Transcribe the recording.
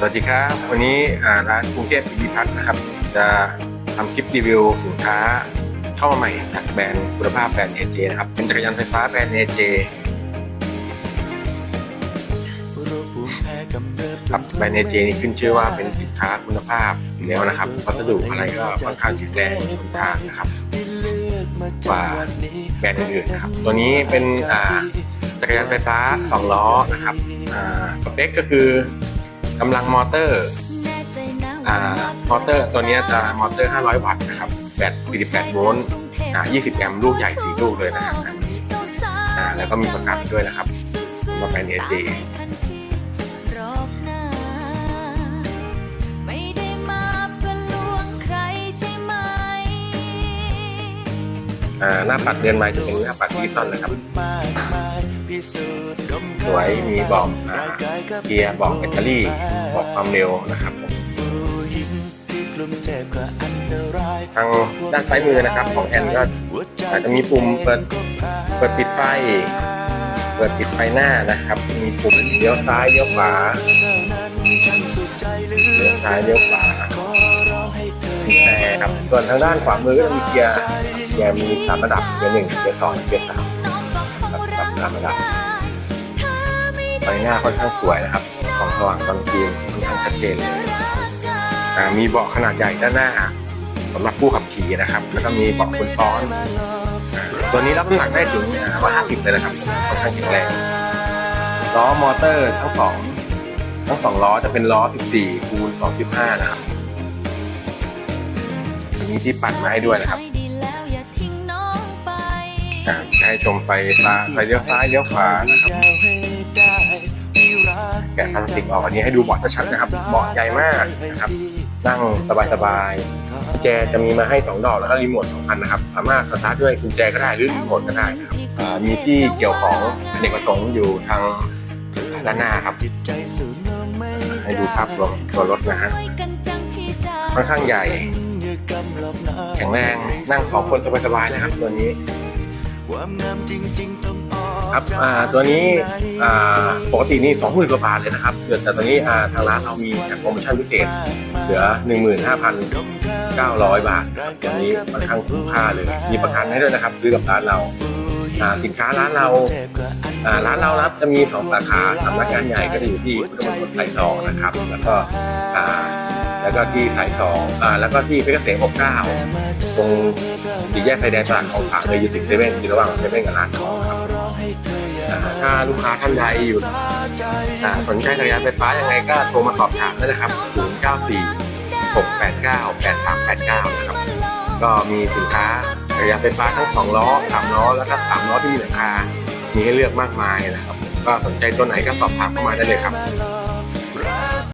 สวัสดีครับ วันนี้ร้านกรุงเทพพิพัฒน์นะครับ จะทำคลิปรีวิวสินค้าเข้ามาใหม่จากแบรนด์คุณภาพแบรนด์ AJ นะครับ เป็นจักรยานไฟฟ้าแบรนด์ AJ ครับแบรนด์ AJ นี่ขึ้นชื่อว่าเป็นสินค้าคุณภาพอยู่แล้วนะครับวัสดุอะไรก็ค่อนข้างแข็งแรงทนทานนะครับกว่าแบรนด์อื่นๆนะครับ ตัวนี้เป็นอ่าจักรยานไฟฟ้า2ล้อนะครับอ่าสเปคก็คือ กำลังมอเตอร์อ่ามอเตอร์ตัวเนี้ยจะมอเตอร์ 500 วัตต์นะครับแบต48โวลต์อ่า20 แอมป์ลูกใหญ่4ลูกเลยนะครับอ่าแล้วก็มีประกันด้วยนะครับสำหรับแบรนด์ AJ อ่าหน้าปัดเดือนใหม่จะเป็นหน้าปัดดิจิตอลนะครับ สวยมีบอกเกียร์บอกแบตเตอรี่บอกความเร็วนะครับทางด้านซ้ายมือนะครับของแอนก็อาจจะมีปุ่มเปิดเปิดปิดไฟ เปิดปิดไฟหน้านะครับ มีปุ่มเลี้ยวซ้ายเลี้ยวขวาเลี้ยวซ้ายเลี้ยวขวาแต่ครับส่วนทางด้านขวามือก็จะมีเกียร์เกียร์มีสามระดับเกียร์หนึ่งเกียร์สองเกียร์สามครับสามระดับ ฟหน้าค่อนข้างสวยนะครับของสว่างตอนกลางคืนค่อนข้างชัดเจนเลยมีเบาะขนาดใหญ่ด้านหน้าสำหรับผู้ขับขี่นะครับ แล้วก็มีเบาะคนซ้อน ตัวนี้รับน้ำหนักได้ถึง150เลยนะครับค่อนข้างแข็งแรงล้อมอเตอร์ทั้งสองทั้งสองล้อจะเป็นล้อ 14 คูณ 2.5 นะครับมีที่ปัดมาให้ด้วยนะครับให้ชมไฟฟ้าไฟเลี้ยวซ้ายเลี้ยวขวานะครับ แกะพลาสติกออกอันนี้ให้ดูเบาะชัดๆนะครับเบาะใหญ่มากนะครับนั่งสบายๆแจจะมีมาให้ 2 ดอกแล้วก็รีโมท2อันนะครับ สามารถสตาร์ทด้วยกุญแจก็ได้หรือรีโมทก็ได้นะครับมีที่เกี่ยวของอเนกประสงค์อยู่ทางด้านหน้าครับ ให้ดูภาพรวมตัวรถนะฮะค่อนข้างใหญ่ แข็งแรงนั่งสองคนสบายๆนะครับตัวนี้ ครับอ่าตัวนี้อ่าปกตินี่สองหมื่นกว่าบาทเลยนะครับแต่ตอนนี้อ่าทางร้านเรามีแถมโปรโมชั่นพิเศษ เหลือ15,900บาทนะครับตัวนี้ค่อนข้างคุ้มค่าเลย มีประกันให้ด้วยนะครับ ซื้อกับร้านเราอ่าสินค้าร้านเราอ่าร้านเรารับจะมีสองสาขาสำนักงานใหญ่ก็จะอยู่ที่พุทธมณฑลสายสองนะครับ แล้วก็อ่าแล้วก็ที่สายสองอ่าแล้วก็ที่เพชรเกษม69ตรงสี่แยกไฟแดงตลาดของผาเลยอยู่ติดเซเว่นอยู่ระหว่างเซเว่นกับร้านทองครับ ถ้าลูกค้าท่านใดอยู่สนใจจักรยานไฟฟ้ายังไงก็โทรมาสอบถามได้นะครับ 094 689 8389 นะครับ ก็มีสินค้าจักรยานไฟฟ้าทั้ง 2 ล้อ 3 ล้อ แล้วก็3ล้อที่มีหลังคา มีให้เลือกมากมายนะครับ ก็สนใจตัวไหนก็สอบถามเข้ามาได้เลยครับ